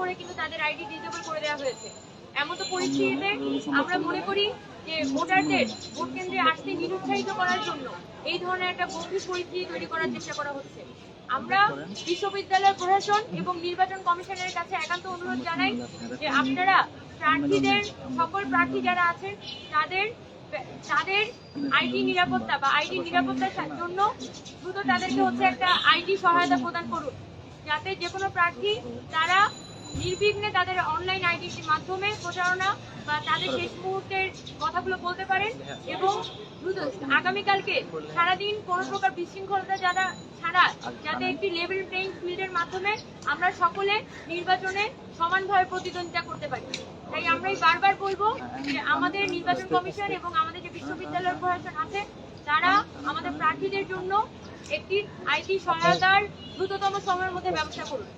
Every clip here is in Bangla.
করে কিন্তু তাদের আইডি ডিজেবল করে দেওয়া হয়েছে। এমন তো পরিস্থিতিতে আমরা মনে করি যে ভোটারদের ভোট কেন্দ্রে আসতে নিরুৎসাহিত করার জন্য এই ধরনের একটা গম্ভীর পরিস্থিতি তৈরি করার চেষ্টা করা হচ্ছে। আমরা বিশ্ববিদ্যালয় প্রশাসন এবং নির্বাচন কমিশনের কাছে একান্ত অনুরোধ জানাই যে আপনারা প্রার্থীদের, সকল প্রার্থী যারা আছেন, তাদের তাদের আইডি নিরাপত্তা বা আইডি নিরাপত্তার জন্য দ্রুত তাদেরকে হচ্ছে একটা আইডি সহায়তা প্রদান করুন। যাতে যে কোনো প্রার্থী তারা নির্বিঘ্নে তাদের অনলাইন আইডির মাধ্যমে প্রচারণা বা তাদের শেষ মুহূর্তের কথাগুলো বলতে পারেন এবং আগামীকালকে সারাদিন কোনো প্রকার বিশৃঙ্খলতা যারা ছাড়া, যাতে একটি লেভেল প্লেইং ফিল্ডের মাধ্যমে আমরা সকলে নির্বাচনে সমানভাবে প্রতিদ্বন্দ্বিতা করতে পারি। তাই আমরাই বারবার বলব যে আমাদের নির্বাচন কমিশন এবং আমাদের যে বিশ্ববিদ্যালয় প্রশাসন আছে, তারা আমাদের প্রার্থীদের জন্য একটি আইটি সহায়তার দ্রুততম সময়ের মধ্যে ব্যবস্থা করুন।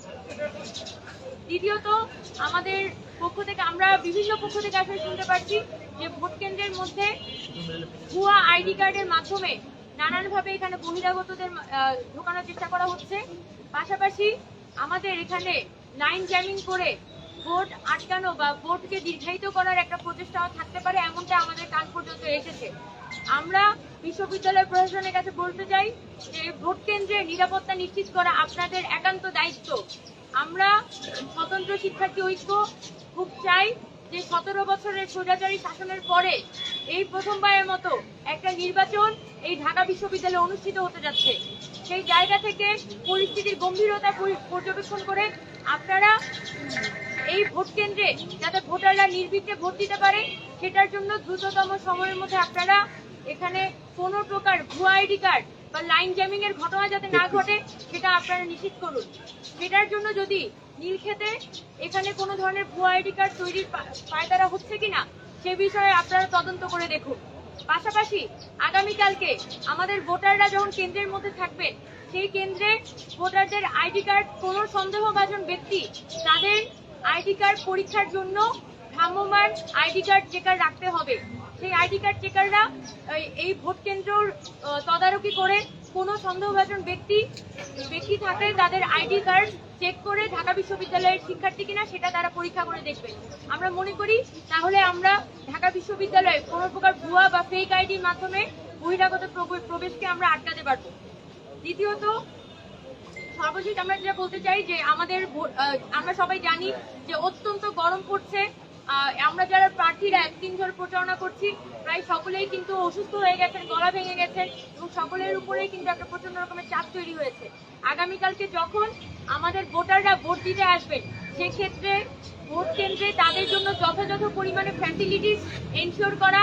দ্বিতীয়ত, আমাদের পক্ষ থেকে, আমরা বিভিন্ন পক্ষ থেকে আসলে শুনতে পাচ্ছি যে ভোট কেন্দ্রের মধ্যে ভুয়া আইডি কার্ডের মাধ্যমে নানানভাবে এখানে বহিরাগতদের ঢোকানোর চেষ্টা করা হচ্ছে। পাশাপাশি আমাদের এখানে লাইন জ্যামিং করে ভোট আটকানো বা ভোটকে দীর্ঘায়িত করার একটা প্রচেষ্টাও থাকতে পারে, এমনটা আমাদের কান পর্যন্ত এসেছে। আমরা বিশ্ববিদ্যালয় প্রশাসনের কাছে বলতে চাই যে ভোট কেন্দ্রে নিরাপত্তা নিশ্চিত করা আপনাদের একান্ত দায়িত্ব। আমরা স্বতন্ত্র শিক্ষার্থী ঐক্য খুব চাই যে সতেরো বছরের স্বৈরাচারী শাসনের পরে এই প্রথমবারের মতো একটা নির্বাচন এই ঢাকা বিশ্ববিদ্যালয়ে অনুষ্ঠিত হতে যাচ্ছে। সেই জায়গা থেকে পরিস্থিতির গম্ভীরতা পর্যবেক্ষণ করে আপনারা এই ভোট কেন্দ্রে যাতে ভোটাররা নির্বিঘ্নে ভোট দিতে পারে, সেটার জন্য দ্রুততম সময়ের মধ্যে আপনারা এখানে কোনো প্রকার ভুয়া আইডি কার্ড বা লাইন জ্যামিং এর ঘটনা যাতে না ঘটে সেটা আপনারা নিশ্চিত করুন। সেটার জন্য যদি নীলক্ষেতে এখানে কোনো ধরনের ভুয়া আইডি কার্ড তৈরির পায়তারা হচ্ছে কিনা সে বিষয়ে আপনারা তদন্ত করে দেখুন। পাশাপাশি আগামীকালকে আমাদের ভোটাররা যখন কেন্দ্রের মধ্যে থাকবেন সেই কেন্দ্রে ভোটারদের আইডি কার্ড কোনো সন্দেহভাজন ব্যক্তি তাদের আইডি কার্ড পরীক্ষার জন্য ভ্রাম্যমান আইডি কার্ড চেকার রাখতে হবে। সেই আইডি কার্ড চেকাররা, এই- ভোট কেন্দ্রর তদারকি করে কোনো সন্দেহভাজন ব্যক্তি ব্যক্তি থাকলে তাদের আইডি কার্ড চেক করে ঢাকা বিশ্ববিদ্যালয়ের শিক্ষার্থী কিনা সেটা তারা পরীক্ষা করে দেখবে। আমরা মনে করি তাহলে আমরা ঢাকা বিশ্ববিদ্যালয়ে কোনো প্রকার ভুয়া বা ফেক আইডির মাধ্যমে বহিরাগত প্রবে- প্রবেশকে আমরা আটকাতে পারব। দ্বিতীয়ত, সর্বশেষ আমরা যেটা বলতে চাই যে আমাদের আমরা সবাই জানি যে অত্যন্ত গরম পড়ছে। আমরা যারা প্রার্থীরা একদিন ধরে প্রচারণা করছি, প্রায় সকলেই কিন্তু অসুস্থ হয়ে গেছেন, গলা ভেঙে গেছেন এবং সকলের উপরেই কিন্তু একটা প্রচণ্ড রকমের চাপ তৈরি হয়েছে। আগামীকালকে যখন আমাদের ভোটাররা ভোট দিতে আসবেন, সেক্ষেত্রে ভোট কেন্দ্রে তাদের জন্য যথাযথ পরিমাণে ফ্যাসিলিটিস এনশিওর করা